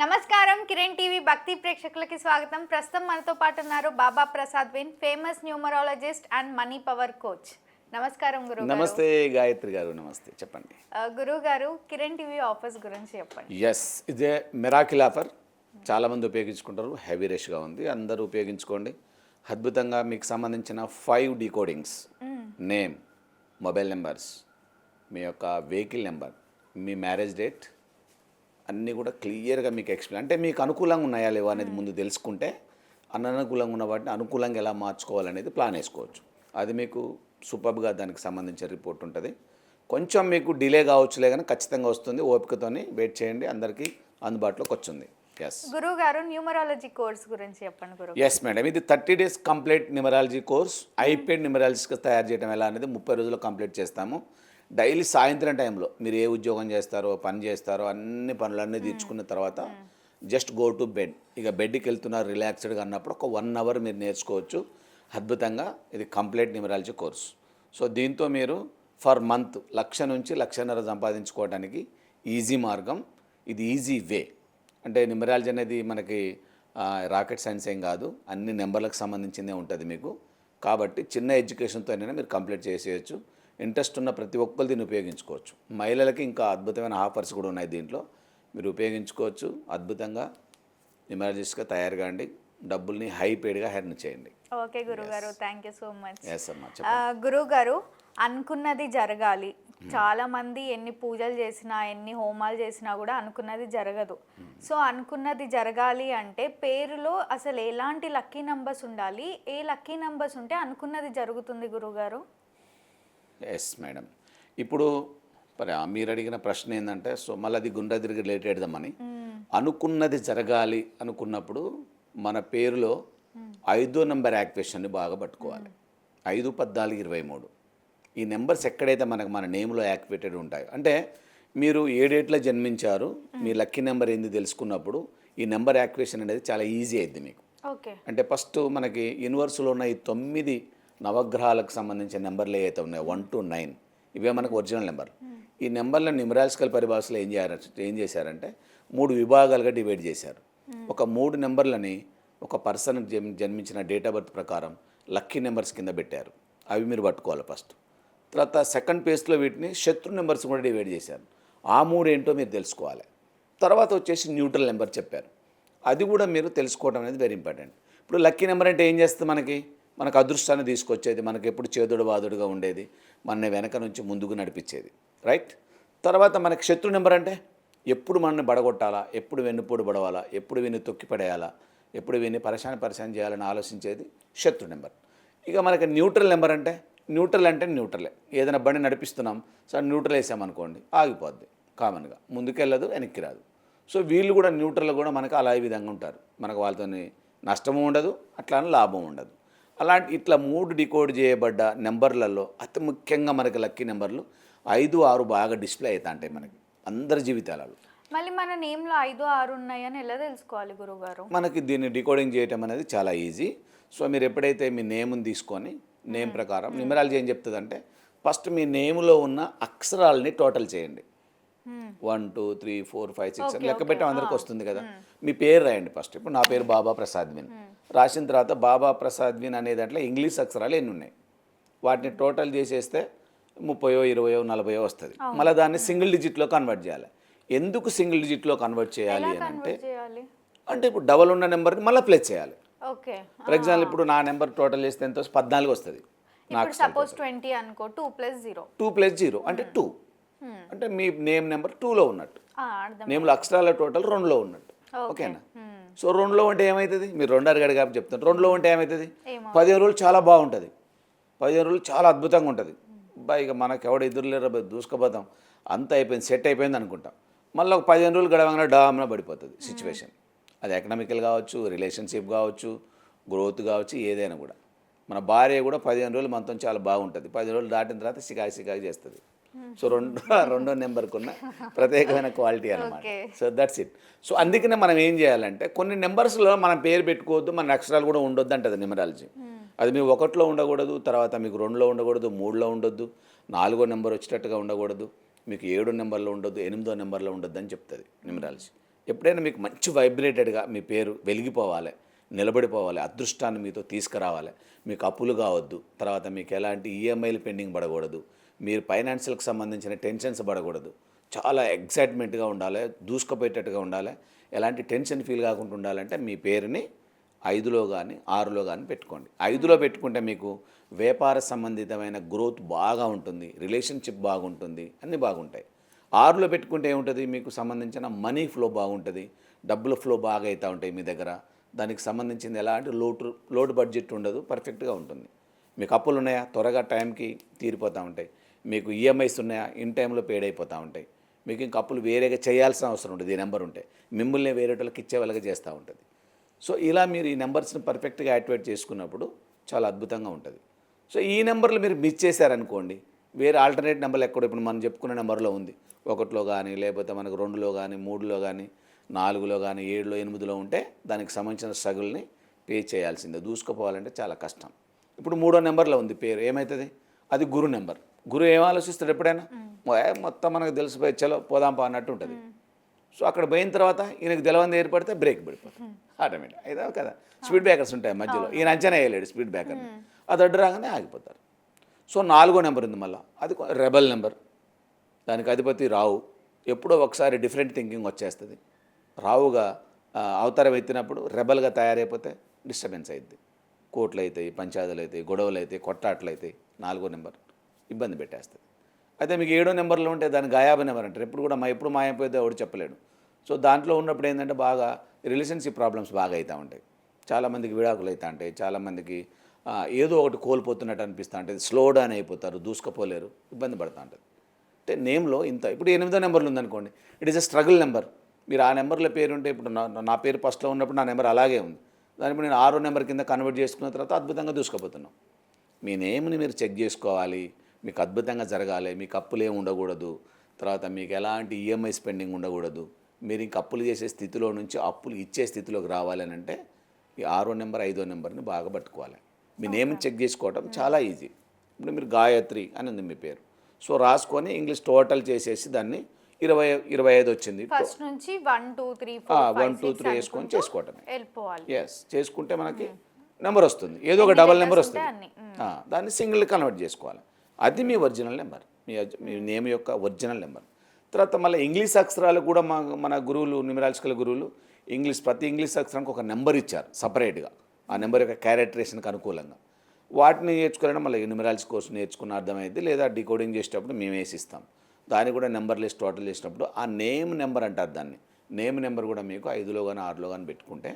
నమస్కారం కిరణ్ టీవీ భక్తి ప్రేక్షకులకి స్వాగతం. ప్రస్తుతం మనతో పాటు ఉన్నారు Baba Prasad win famous numerologist and money power coach. నమస్కారం గురువు నమస్తే గాయత్రి గారు నమస్తే. చెప్పండి. గురువు గారు కిరణ్ టీవీ ఆఫర్స్ గురించి చెప్పండి. ఎస్ ఇదే మిరాకిల్ ఆఫర్. చాలామంది ఉపయోగించుకుంటారు హెవీ రష్గా ఉంది. అందరూ ఉపయోగించుకోండి. అద్భుతంగా మీకు సంబంధించిన five decodings. Name mobile numbers మీ యొక్క వెహికల్ నెంబర్ మీ మ్యారేజ్ డేట్ అన్నీ కూడా క్లియర్గా మీకు ఎక్స్ప్లెయిన్ అంటే మీకు అనుకూలంగా ఉన్నాయా లేవా అనేది ముందు తెలుసుకుంటే అననుకూలంగా ఉన్న వాటిని అనుకూలంగా ఎలా మార్చుకోవాలనేది ప్లాన్ వేసుకోవచ్చు. అది మీకు సూపర్గా దానికి సంబంధించిన రిపోర్ట్ ఉంటుంది. కొంచెం మీకు డిలే కావచ్చులే కానీ ఖచ్చితంగా వస్తుంది. ఓపికతోని వెయిట్ చేయండి. అందరికీ అందుబాటులోకి వచ్చింది ఎస్ గురువు గారు న్యూమరాలజీ కోర్స్ గురించి చెప్పండి గురువు ఎస్ మేడం ఇది thirty days complete numerology course ఐపేడ్ న్యూమరాలజీకి తయారు చేయడం ఎలా అనేది ముప్పై రోజుల్లో కంప్లీట్ చేస్తాము. డైలీ సాయంత్రం టైంలో మీరు ఏ ఉద్యోగం చేస్తారో పని చేస్తారో అన్ని పనులన్నీ తీర్చుకున్న తర్వాత జస్ట్ గో టు బెడ్. ఇక బెడ్కి వెళ్తున్నారు రిలాక్స్డ్గా అన్నప్పుడు ఒక వన్ అవర్ మీరు నేర్చుకోవచ్చు. అద్భుతంగా ఇది కంప్లీట్ న్యూమరాలజీ కోర్స్. సో దీంతో మీరు ఫర్ మంత్ లక్ష నుంచి లక్షన్నర సంపాదించుకోవడానికి ఈజీ మార్గం ఇది ఈజీ వే. అంటే న్యూమరాలజీ అనేది మనకి రాకెట్ సైన్స్ ఏం కాదు అన్ని నెంబర్లకు సంబంధించిందే ఉంటుంది మీకు. కాబట్టి చిన్న ఎడ్యుకేషన్తోనైనా మీరు కంప్లీట్ చేసేయచ్చు. ఇంట్రెస్ట్ ఉన్న ప్రతి ఒక్కరు దీన్ని ఉపయోగించుకోవచ్చు. మహిళలకి ఇంకా అద్భుతమైన ఆఫర్స్ కూడా ఉన్నాయి దీంట్లో. మీరు ఉపయోగించుకోవచ్చు. అద్భుతంగా న్యూమరాలజిస్ట్గా తయారు కాండి డబ్బుల్ని హై పేడ్గా హెర్న్ చేయండి. ఓకే గురువు గారు thank you so much yes అమ్మా గురువు గారు అనుకున్నది జరగాలి. చాలా మంది ఎన్ని పూజలు చేసినా ఎన్ని హోమాలు చేసినా కూడా అనుకున్నది జరగదు. సో అనుకున్నది జరగాలి అంటే పేరులో అసలు ఎలాంటి లక్కీ నంబర్స్ ఉండాలి? ఏ లక్కీ నంబర్స్ ఉంటే అనుకున్నది జరుగుతుంది గురువు గారు ఎస్ మేడం ఇప్పుడు మరి అడిగిన ప్రశ్న ఏంటంటే సో మళ్ళీ అది గుండ్రదిరిగి రిలేటెడ్దామని అనుకున్నది జరగాలి అనుకున్నప్పుడు మన పేరులో ఐదో నెంబర్ యాక్టివేషన్ని బాగా పట్టుకోవాలి. ఐదు పద్నాలుగు ఇరవై మూడు. ఈ నెంబర్స్ ఎక్కడైతే మనకు మన నేమ్లో యాక్టివేటెడ్ ఉంటాయో అంటే మీరు ఏ డేట్లో జన్మించారు మీ లక్కీ నెంబర్ ఏంది తెలుసుకున్నప్పుడు ఈ నెంబర్ యాక్టివేషన్ అనేది చాలా ఈజీ అయింది మీకు. అంటే ఫస్ట్ మనకి యూనివర్స్లో ఉన్న ఈ తొమ్మిది నవగ్రహాలకు సంబంధించిన నెంబర్లు ఏవైతే ఉన్నాయో వన్ టు నైన్ ఇవే మనకు ఒరిజినల్ నెంబర్. ఈ నెంబర్లను న్యూమరాలజికల్ పరిభాషలో ఏం చేయారు ఏం చేశారంటే మూడు విభాగాలుగా డివైడ్ చేశారు. ఒక మూడు నెంబర్లని ఒక పర్సన్ జన్మించిన డేట్ ఆఫ్ బర్త్ ప్రకారం లక్కీ నెంబర్స్ కింద పెట్టారు. అవి మీరు పట్టుకోవాలి ఫస్ట్ తర్వాత సెకండ్ పేజ్లో వీటిని శత్రు నెంబర్స్ కూడా డివైడ్ చేశారు. ఆ మూడు ఏంటో మీరు తెలుసుకోవాలి. తర్వాత వచ్చేసి న్యూట్రల్ నెంబర్ చెప్పారు. అది కూడా మీరు తెలుసుకోవడం అనేది వెరీ ఇంపార్టెంట్ ఇప్పుడు లక్కీ నెంబర్ అంటే ఏం చేస్తుంది మనకి? మనకు అదృష్టాన్ని తీసుకొచ్చేది మనకి ఎప్పుడు చేదుడు వాదుడుగా ఉండేది మన వెనక నుంచి ముందుకు నడిపించేది. రైట్ తర్వాత మనకి శత్రు నెంబర్ అంటే ఎప్పుడు మనల్ని బడగొట్టాలా ఎప్పుడు వెన్నుపోటు పడవాలా ఎప్పుడు విని తొక్కి పడేయాలా ఎప్పుడు విని పరిశాన్ పరిశాన్ చేయాలని ఆలోచించేది శత్రు నెంబర్. ఇక మనకి న్యూట్రల్ నెంబర్ అంటే న్యూట్రల్ అంటే న్యూట్రలే. ఏదైనా బండి నడిపిస్తున్నాం సో న్యూట్రల్ వేసామనుకోండి ఆగిపోద్ది కామన్గా. ముందుకెళ్ళదు వెనక్కి రాదు. సో వీళ్ళు కూడా న్యూట్రల్ కూడా మనకు అలా ఈ విధంగా ఉంటారు. మనకు వాళ్ళతో నష్టము ఉండదు అట్లానే లాభం ఉండదు. అలాంటి ఇట్లా మూడు డికోడ్ చేయబడ్డ నెంబర్లలో అతి ముఖ్యంగా మనకి లక్కీ నెంబర్లు ఐదు ఆరు బాగా డిస్ప్లే అవుతా ఉంటాయి మనకి అందరి జీవితాలలో. మళ్ళీ మన నేమ్లో ఐదు ఆరు ఉన్నాయని ఎలా తెలుసుకోవాలి గురువు గారు మనకి దీన్ని డికోడింగ్ చేయటం అనేది చాలా ఈజీ. సో మీరు ఎప్పుడైతే మీ నేమ్ని తీసుకొని నేమ్ ప్రకారం న్యూమరాలజీ ఏం చెప్తుందంటే ఫస్ట్ మీ నేమ్లో ఉన్న అక్షరాలని టోటల్ చేయండి. One two three four five six లెక్క పెట్టడం అందరికి వస్తుంది కదా. మీ పేరు రాయండి ఫస్ట్ ఇప్పుడు నా పేరు బాబా ప్రసాద్ విన్. రాసిన తర్వాత బాబా ప్రసాద్ విన్ అనే దాంట్లో ఇంగ్లీష్ అక్షరాలు ఎన్ని ఉన్నాయి? వాటిని టోటల్ చేసేస్తే ముప్పయో ఇరవయో నలభయో వస్తుంది. మళ్ళీ దాన్ని సింగిల్ డిజిట్లో కన్వర్ట్ చేయాలి. ఎందుకు సింగిల్ డిజిట్లో కన్వర్ట్ చేయాలి అని అంటే అంటే ఇప్పుడు డబల్ ఉన్న నెంబర్ని మళ్ళీ ప్లేస్ చేయాలి. ఓకే ఫర్ ఎగ్జాంపుల్ ఇప్పుడు నా నెంబర్ టోటల్ చేస్తే ఎంత? పద్నాలుగు వస్తుంది. ఇప్పుడు సపోజ్ ట్వంటీ అనుకో two plus zero two plus zero అంటే టూ అంటే మీ నేమ్ నెంబర్ టూలో ఉన్నట్టు. నేమ్లో అక్షరాల టోటల్ రెండులో ఉన్నట్టు. ఓకేనా? సో రెండులో ఉంటే ఏమవుతుంది మీరు రెండు అడిగాడు కాబట్టి చెప్తాను. రెండులో ఉంటే ఏమవుతుంది పదిహేను రోజులు చాలా బాగుంటుంది. పదిహేను రోజులు చాలా అద్భుతంగా ఉంటుంది. బా ఇక మనకు ఎవడ ఎదురు లేరు దూసుకుపోతాం. అంత అయిపోయింది సెట్ అయిపోయింది అనుకుంటాం. మళ్ళీ ఒక పదిహేను రోజులు గడవగానే డామ్న పడిపోతుంది సిచ్యువేషన్. అది ఎకనామికల్ కావచ్చు రిలేషన్షిప్ కావచ్చు గ్రోత్ కావచ్చు ఏదైనా కూడా. మన భార్య కూడా పదిహేను రోజులు మనతో చాలా బాగుంటుంది. పదిహేను రోజులు దాటిన తర్వాత సికాయి సికాయి చేస్తుంది. సో రెండు రెండో నెంబర్కి ఉన్న ప్రత్యేకమైన క్వాలిటీ అనమాట. సో దట్స్ ఇట్ సో అందుకనే మనం ఏం చేయాలంటే కొన్ని నెంబర్స్లో మనం పేరు పెట్టుకోవద్దు మన అక్షరాలు కూడా ఉండొద్దు అంటది న్యూమరాలజీ. అది మీకు ఒకటిలో ఉండకూడదు తర్వాత మీకు రెండులో ఉండకూడదు మూడులో ఉండొద్దు నాలుగో నెంబర్ వచ్చేటట్టుగా ఉండకూడదు మీకు ఏడో నెంబర్లో ఉండొద్దు ఎనిమిదో నెంబర్లో ఉండొద్దు అని చెప్తుంది న్యూమరాలజీ. ఎప్పుడైనా మీకు మంచి వైబ్రేటెడ్గా మీ పేరు వెలిగిపోవాలి నిలబడిపోవాలి అదృష్టాన్ని మీతో తీసుకురావాలి. మీకు అప్పులు కావద్దు తర్వాత మీకు ఎలాంటి ఈఎంఐలు పెండింగ్ పడకూడదు మీరు ఫైనాన్షియల్కి సంబంధించిన టెన్షన్స్ పడకూడదు. చాలా ఎగ్జైట్మెంట్గా ఉండాలి దూసుకుపోయేటట్టుగా ఉండాలి. ఎలాంటి టెన్షన్ ఫీల్ కాకుండా ఉండాలంటే మీ పేరుని ఐదులో కానీ ఆరులో కానీ పెట్టుకోండి. ఐదులో పెట్టుకుంటే మీకు వ్యాపార సంబంధితమైన గ్రోత్ బాగా ఉంటుంది రిలేషన్షిప్ బాగుంటుంది అన్నీ బాగుంటాయి. ఆరులో పెట్టుకుంటే ఏముంటుంది? మీకు సంబంధించిన మనీ ఫ్లో బాగుంటుంది డబ్బుల ఫ్లో బాగా అవుతూ ఉంటాయి మీ దగ్గర. దానికి సంబంధించింది ఎలాంటి లోటు లోటు బడ్జెట్ ఉండదు పర్ఫెక్ట్గా ఉంటుంది. మీకు అప్పులు ఉన్నాయా త్వరగా టైంకి తీరిపోతూ ఉంటాయి. మీకు ఈఎంఐస్ ఉన్నాయా? ఇన్ టైంలో పేడ్ అయిపోతూ ఉంటాయి. మీకు ఇంక అప్పులు వేరేగా చేయాల్సిన అవసరం ఉంటుంది ఈ నెంబర్ ఉంటే. మిమ్మల్ని వేరే వాళ్ళకి ఇచ్చే వాళ్ళకి చేస్తూ ఉంటుంది. సో ఇలా మీరు ఈ నెంబర్స్ని పర్ఫెక్ట్గా యాక్టివేట్ చేసుకున్నప్పుడు చాలా అద్భుతంగా ఉంటుంది. సో ఈ నెంబర్లు మీరు మిస్ చేశారనుకోండి వేరే ఆల్టర్నేట్ నెంబర్లు ఎక్కడ ఇప్పుడు మనం చెప్పుకున్న నెంబర్లో ఉంది. ఒకటిలో కానీ లేకపోతే మనకు రెండులో కానీ మూడులో కానీ నాలుగులో కానీ ఏడులో ఎనిమిదిలో ఉంటే దానికి సంబంధించిన స్ట్రగుల్ని పే చేయాల్సిందే. దూసుకుపోవాలంటే చాలా కష్టం. ఇప్పుడు మూడో నెంబర్లో ఉంది పేరు. ఏమవుతుంది అది గురు నెంబర్. గురు ఏం ఆలోచిస్తాడు ఎప్పుడైనా? మొత్తం మనకు తెలిసిపోయి చలో పోదాంపా అన్నట్టు ఉంటుంది. సో అక్కడ పోయిన తర్వాత ఈయనకు తెలవంది ఏర్పడితే బ్రేక్ పడిపోతుంది ఆటోమేటిక్. అయితే కదా స్పీడ్ బ్రేకర్స్ ఉంటాయి మధ్యలో. ఈయన అంచనా వేయలేడు స్పీడ్ బ్రేకర్ అది అడ్డు రాగానే ఆగిపోతారు. సో నాలుగో నెంబర్ ఉంది మళ్ళీ. అది రెబల్ నెంబర్. దానికి అధిపతి రావు. ఎప్పుడో ఒకసారి డిఫరెంట్ థింకింగ్ వచ్చేస్తుంది. రావుగా అవతారం ఎత్తినప్పుడు రెబల్గా తయారైపోతే డిస్టర్బెన్స్ అవుతుంది కోట్లు అవుతాయి పంచాయతీలు అవుతాయి గొడవలు అవుతాయి కొట్టాట్లు అవుతాయి నాలుగో నెంబర్. ఇబ్బంది పెట్టేస్తుంది. అయితే మీకు ఏడో నెంబర్లో ఉంటే దాని గాయాబ నెంబర్ అంటారు. ఎప్పుడు కూడా మా ఎప్పుడు మాయపోతే ఎవడు చెప్పలేడు. సో దాంట్లో ఉన్నప్పుడు ఏంటంటే బాగా రిలేషన్షిప్ ప్రాబ్లమ్స్ బాగా అవుతూ ఉంటాయి. చాలామందికి విడాకులు అవుతూ ఉంటాయి. చాలామందికి ఏదో ఒకటి కోల్పోతున్నట్టు అనిపిస్తూ ఉంటుంది. స్లో డౌన్ అయిపోతారు దూసుకపోలేరు ఇబ్బంది పడుతూ ఉంటుంది. అంటే నేమ్లో ఇంత ఇప్పుడు ఎనిమిదో నెంబర్లు ఉందనుకోండి. It is a struggle number. మీరు ఆ నెంబర్లో పేరు ఉంటే ఇప్పుడు నా నా పేరు ఫస్ట్లో ఉన్నప్పుడు నా నెంబర్ అలాగే ఉంది. దాని నేను ఆరో నెంబర్ కింద కన్వర్ట్ చేసుకున్న తర్వాత అద్భుతంగా దూసుకుపోతున్నాం. మీ నేమ్ని మీరు చెక్ చేసుకోవాలి. మీకు అద్భుతంగా జరగాలి మీకు అప్పులు ఏమి ఉండకూడదు తర్వాత మీకు ఎలాంటి ఈఎంఐ స్పెండింగ్ ఉండకూడదు మీరు ఇంక అప్పులు చేసే స్థితిలో నుంచి అప్పులు ఇచ్చే స్థితిలోకి రావాలి అని అంటే ఈ ఆరో నెంబర్ ఐదో నెంబర్ని బాగా పట్టుకోవాలి. మీ నేమ్ని చెక్ చేసుకోవడం చాలా ఈజీ. ఇప్పుడు మీరు గాయత్రి అని ఉంది మీ పేరు. సో రాసుకొని ఇంగ్లీష్ టోటల్ చేసేసి దాన్ని ఇరవై ఇరవై ఐదు వచ్చింది. ఫస్ట్ నుంచి వన్ టూ త్రీ ఆ, ఫోర్ వన్ టూ త్రీ వేసుకొని చేసుకోవటమే. ఎస్ చేసుకుంటే మనకి నెంబర్ వస్తుంది. ఏదో ఒక డబల్ నెంబర్ వస్తుంది. దాన్ని సింగిల్ కన్వర్ట్ చేసుకోవాలి. అది మీ ఒరిజినల్ నెంబర్. మీ మీ నేమ్ యొక్క ఒరిజినల్ నెంబర్. తర్వాత మళ్ళీ ఇంగ్లీష్ అక్షరాలు కూడా మా మన గురువులు న్యూమరాలజికల్ గురువులు ఇంగ్లీష్ ప్రతి ఇంగ్లీష్ అక్షరానికి ఒక నెంబర్ ఇచ్చారు సపరేట్గా. ఆ నెంబర్ యొక్క క్యారెక్టరేషన్కి అనుకూలంగా. వాటిని నేర్చుకోవడం మళ్ళీ న్యూమరాలజీ కోర్సు నేర్చుకున్న అర్థమైంది లేదా డికోడింగ్ చేసేటప్పుడు మేము వేసి ఇస్తాం దాన్ని కూడా నెంబర్ లిస్ట్ టోటల్ చేసినప్పుడు ఆ నేమ్ నెంబర్ అంటారు దాన్ని. నేమ్ నెంబర్ కూడా మీకు ఐదులో కానీ ఆరులో కానీ పెట్టుకుంటే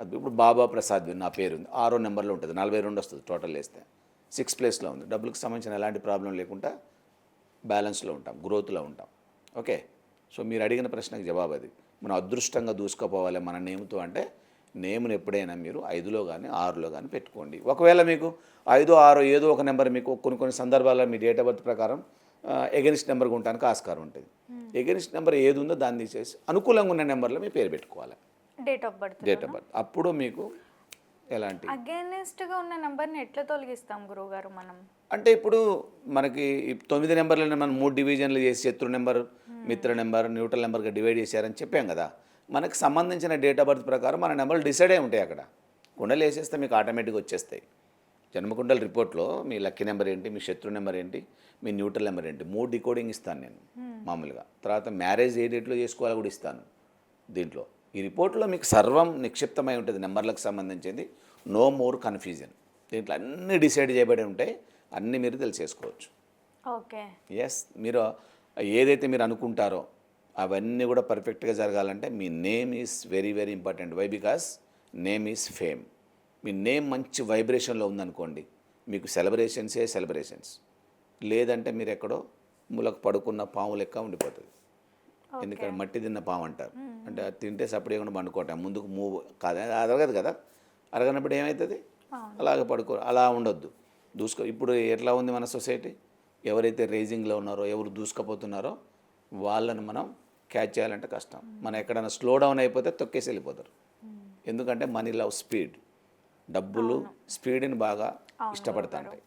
అది ఇప్పుడు బాబా ప్రసాద్ నా పేరు ఉంది ఆరో నెంబర్లో ఉంటుంది. నలభై రెండు వస్తుంది టోటల్ వేస్తే. సిక్స్ ప్లేస్లో ఉంది. డబ్బులకు సంబంధించిన ఎలాంటి ప్రాబ్లం లేకుండా బ్యాలెన్స్లో ఉంటాం గ్రోత్లో ఉంటాం. ఓకే? సో మీరు అడిగిన ప్రశ్నకు జవాబు అది. మనం అదృష్టంగా దూసుకుపోవాలి మన నేమ్తో అంటే నేమ్ను ఎప్పుడైనా మీరు ఐదులో కానీ ఆరులో కానీ పెట్టుకోండి. ఒకవేళ మీకు ఐదో ఆరో ఏదో ఒక నెంబర్ మీకు కొన్ని కొన్ని సందర్భాల్లో మీ డేట్ ఆఫ్ బర్త్ ప్రకారం ఎగెనిస్ట్ నెంబర్గా ఉండడానికి ఆస్కారం ఉంటుంది. ఎగెనిస్ట్ నెంబర్ ఏది ఉందో దాన్ని తీసేసి అనుకూలంగా ఉన్న నెంబర్లో మీ పేరు పెట్టుకోవాలి. Date of birth date of birth అప్పుడు మీకు ఎలాంటి? అగేనెస్ట్గా ఉన్న నంబర్ని ఎట్లా తొలగిస్తాం గురువు గారు మనం? అంటే ఇప్పుడు మనకి తొమ్మిది నెంబర్లను మనం మూడు డివిజన్లు చేసి శత్రు నెంబర్ మిత్ర నెంబర్ న్యూట్రల్ నెంబర్గా డివైడ్ చేశారని చెప్పాం కదా. మనకు సంబంధించిన డేట్ ఆఫ్ బర్త్ ప్రకారం మన నెంబర్లు డిసైడ్ అయి ఉంటాయి అక్కడ. కుండలు వేసేస్తే మీకు ఆటోమేటిక్గా వచ్చేస్తాయి. జన్మకుండల రిపోర్ట్లో మీ లక్కీ నెంబర్ ఏంటి మీ శత్రు నెంబర్ ఏంటి మీ న్యూట్రల్ నెంబర్ ఏంటి మూడు డికోడింగ్ ఇస్తాను నేను మామూలుగా. తర్వాత మ్యారేజ్ ఏ డేట్లో చేసుకోవాలో కూడా ఇస్తాను దీంట్లో. ఈ రిపోర్ట్లో మీకు సర్వం నిక్షిప్తమై ఉంటుంది నెంబర్లకు సంబంధించింది. No more confusion. దీంట్లో అన్నీ డిసైడ్ చేయబడి ఉంటాయి అన్నీ మీరు తెలిసేసుకోవచ్చు. ఓకే. ఎస్ మీరు ఏదైతే మీరు అనుకుంటారో అవన్నీ కూడా పర్ఫెక్ట్గా జరగాలంటే మీ name is very very important why because name is fame me name మంచి వైబ్రేషన్లో ఉందనుకోండి మీకు సెలబ్రేషన్సే సెలబ్రేషన్స్. లేదంటే మీరు ఎక్కడో మూలకు పడుకున్న పాము లెక్క ఉండిపోతుంది. ఎందుకంటే మట్టి తిన్న పాము అంటారు అంటే అది తింటే సపరేట్గా పండుకోవటం. ముందుకు మూవ్ కాదు. అది అరగదు కదా. అరగనప్పుడు ఏమవుతుంది అలాగే పడుకో అలా ఉండొద్దు. దూసుకో. ఇప్పుడు ఎట్లా ఉంది మన సొసైటీ? ఎవరైతే రేజింగ్లో ఉన్నారో ఎవరు దూసుకుపోతున్నారో వాళ్ళని మనం క్యాచ్ చేయాలంటే కష్టం. మనం ఎక్కడైనా స్లో డౌన్ అయిపోతే తొక్కేసి వెళ్ళిపోతారు. ఎందుకంటే మనీ లవ్ స్పీడ్. డబ్బులు స్పీడ్ని బాగా ఇష్టపడతా ఉంటాయి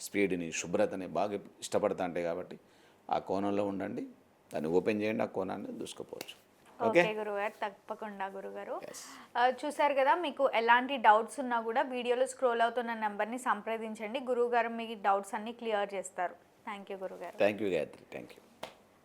స్పీడ్ని శుభ్రతని బాగా ఇష్టపడతా ఉంటాయి కాబట్టి ఆ కోణంలో ఉండండి. దాన్ని ఓపెన్ చేయండి ఆ కోణాన్ని దూసుకుపోవచ్చు. ఓకే గురుగారు తప్పకుండా గురుగారు. చూశారు కదా మీకు ఎలాంటి డౌట్స్ ఉన్నా కూడా వీడియోలో స్క్రోల్ అవుతున్న నెంబర్ని సంప్రదించండి. గురువుగారు మీ డౌట్స్ అన్ని క్లియర్ చేస్తారు. థ్యాంక్ యూ గురుగారు. Thank you Gayatri thank you